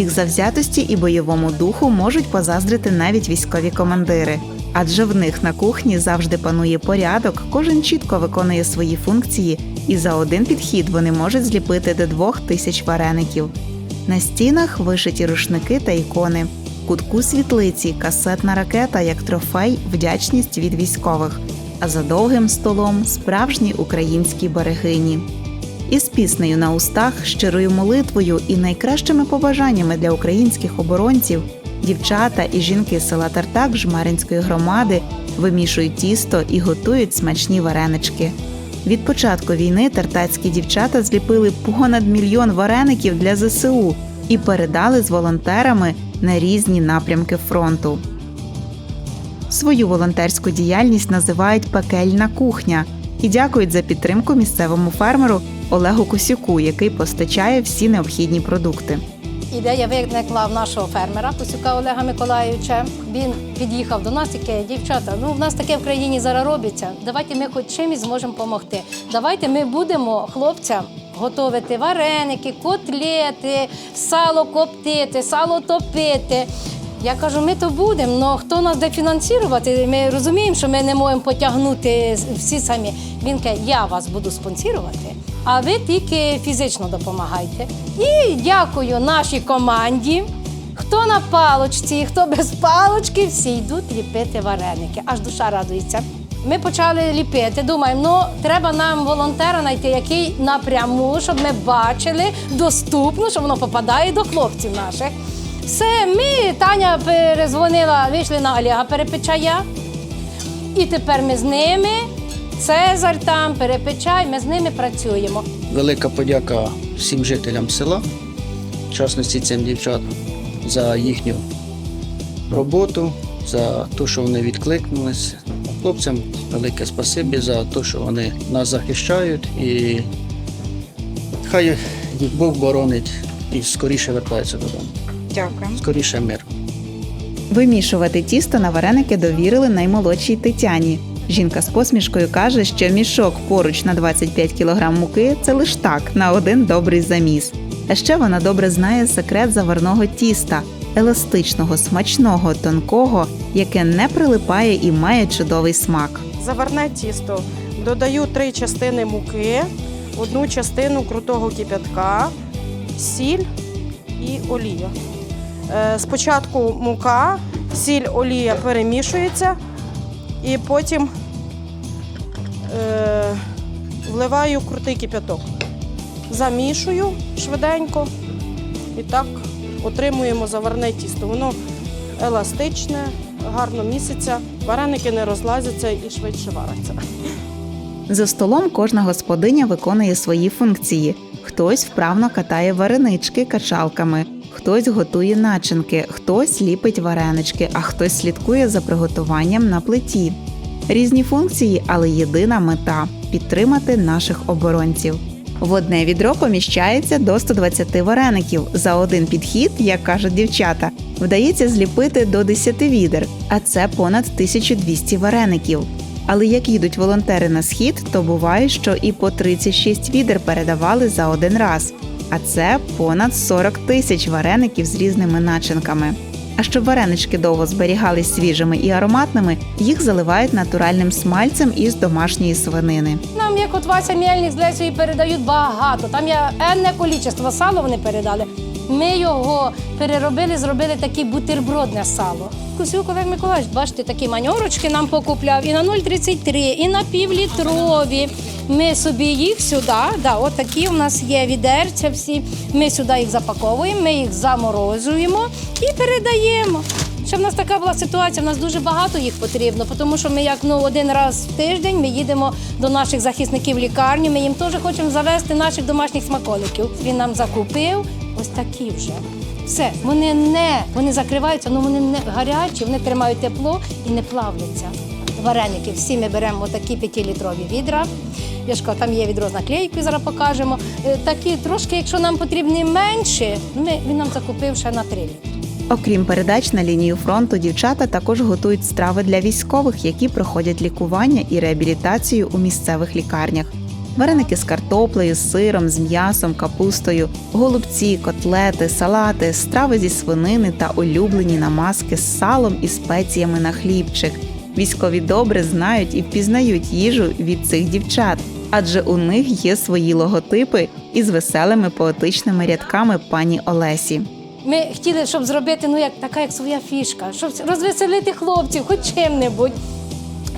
Їх завзятості і бойовому духу можуть позаздрити навіть військові командири. Адже в них на кухні завжди панує порядок, кожен чітко виконує свої функції, і за один підхід вони можуть зліпити до двох тисяч вареників. На стінах вишиті рушники та ікони. Кутку світлиці касетна ракета як трофей, вдячність від військових. А за довгим столом справжні українські берегині. Із піснею на устах, щирою молитвою і найкращими побажаннями для українських оборонців дівчата і жінки села Тартак Жмеринської громади вимішують тісто і готують смачні варенички. Від початку війни тартацькі дівчата зліпили понад мільйон вареників для ЗСУ і передали з волонтерами на різні напрямки фронту. Свою волонтерську діяльність називають пекельна кухня і дякують за підтримку місцевому фермеру Олегу Косюку, який постачає всі необхідні продукти. Ідея виникла в нашого фермера Косюка Олега Миколаївича. Він під'їхав до нас і каже, дівчата, ну в нас таке в країні зараз робиться. Давайте ми хоч чимось зможемо допомогти. Давайте ми будемо хлопцям готувати вареники, котлети, сало коптити, сало топити. Я кажу, ми то будемо, але хто нас де фінансувати? Ми розуміємо, що ми не можемо потягнути всі самі. Він каже, я вас буду спонсорувати, а ви тільки фізично допомагайте. І дякую нашій команді. Хто на палочці, хто без палочки, всі йдуть ліпити вареники. Аж душа радується. Ми почали ліпити. Думаємо, ну треба нам волонтера знайти, який напряму, щоб ми бачили доступно, що воно попадає до хлопців наших. Все, ми Таня перезвонила, вийшли на Олега Перепечая. І тепер ми з ними, Цезар там, Перепечай, ми з ними працюємо. Велика подяка всім жителям села, в частності цим дівчатам, за їхню роботу, за те, що вони відкликнулися. Хлопцям велике спасибі за те, що вони нас захищають і хай їх Бог боронить і скоріше вертаються додому. Дякую. Скоріше мир. Вимішувати тісто на вареники довірили наймолодшій Тетяні. Жінка з посмішкою каже, що мішок поруч на 25 кг муки це лиш так на один добрий заміс. А ще вона добре знає секрет заварного тіста еластичного, смачного, тонкого, яке не прилипає і має чудовий смак. Заварне тісто. Додаю три частини муки, одну частину крутого кип'ятка, сіль і олія. Е, Спочатку мука, сіль, олія перемішується і потім е, вливаю крутий кип'яток. Замішую швиденько і так отримуємо заварне тісто. Воно еластичне, гарно міситься, вареники не розлазяться і швидше варяться. За столом кожна господиня виконує свої функції. Хтось вправно катає варенички качалками, хтось готує начинки, хтось ліпить варенички, а хтось слідкує за приготуванням на плиті. Різні функції, але єдина мета підтримати наших оборонців. В одне відро поміщається до 120 вареників. За один підхід, як кажуть дівчата, вдається зліпити до 10 відер, а це понад 1200 вареників. Але як їдуть волонтери на схід, то буває, що і по 36 відер передавали за один раз. А це понад 40 тисяч вареників з різними начинками. А щоб варенички довго зберігались свіжими і ароматними, їх заливають натуральним смальцем із домашньої свинини. Нам, як от Вася Мельник з Лесею передають багато. Там є енне кількість сала вони передали. Ми його переробили, зробили таке бутербродне сало. Косюк Олег Миколаївич, бачите, такі маньорочки нам покупляв і на 0,33, і на півлітрові. Ми собі їх сюди, да, от такі у нас є відерця всі. Ми сюди їх запаковуємо, ми їх заморозуємо і передаємо. Ще в нас така була ситуація, в нас дуже багато їх потрібно, тому що ми як ну один раз в тиждень ми їдемо до наших захисників в лікарню. Ми їм теж хочемо завести наших домашніх смаколиків. Він нам закупив ось такі вже. Все, вони не вони закриваються, але вони не гарячі, вони тримають тепло і не плавляться. Вареники всі ми беремо такі 5-літрові відра. Я ж кажу, там є відро з наклейкою, зараз покажемо. Е, Такі трошки, якщо нам потрібні менші, ми, він нам закупив ще на 3 літри. Окрім передач на лінію фронту, дівчата також готують страви для військових, які проходять лікування і реабілітацію у місцевих лікарнях. Вареники з картоплею, з сиром, з м'ясом, капустою, голубці, котлети, салати, страви зі свинини та улюблені намазки з салом і спеціями на хлібчик. Військові добре знають і впізнають їжу від цих дівчат, адже у них є свої логотипи із веселими поетичними рядками пані Олесі. Ми хотіли, щоб зробити ну як така, як своя фішка, щоб розвеселити хлопців, хоч чим-небудь.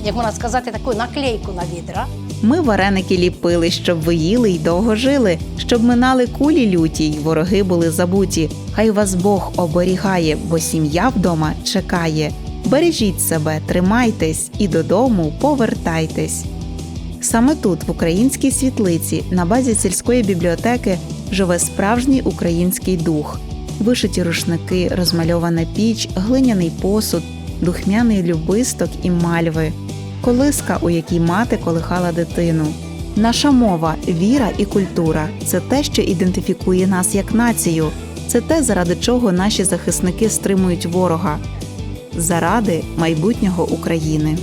Як можна сказати, таку наклейку на відра. Ми вареники ліпили, щоб ви їли й довго жили, щоб минали кулі люті, й вороги були забуті. Хай вас Бог оберігає, бо сім'я вдома чекає. Бережіть себе, тримайтесь і додому повертайтесь. Саме тут, в українській світлиці, на базі сільської бібліотеки, живе справжній український дух. Вишиті рушники, розмальована піч, глиняний посуд, духмяний любисток і мальви колиска, у якій мати колихала дитину. Наша мова, віра і культура це те, що ідентифікує нас як націю. Це те, заради чого наші захисники стримують ворога, заради майбутнього України.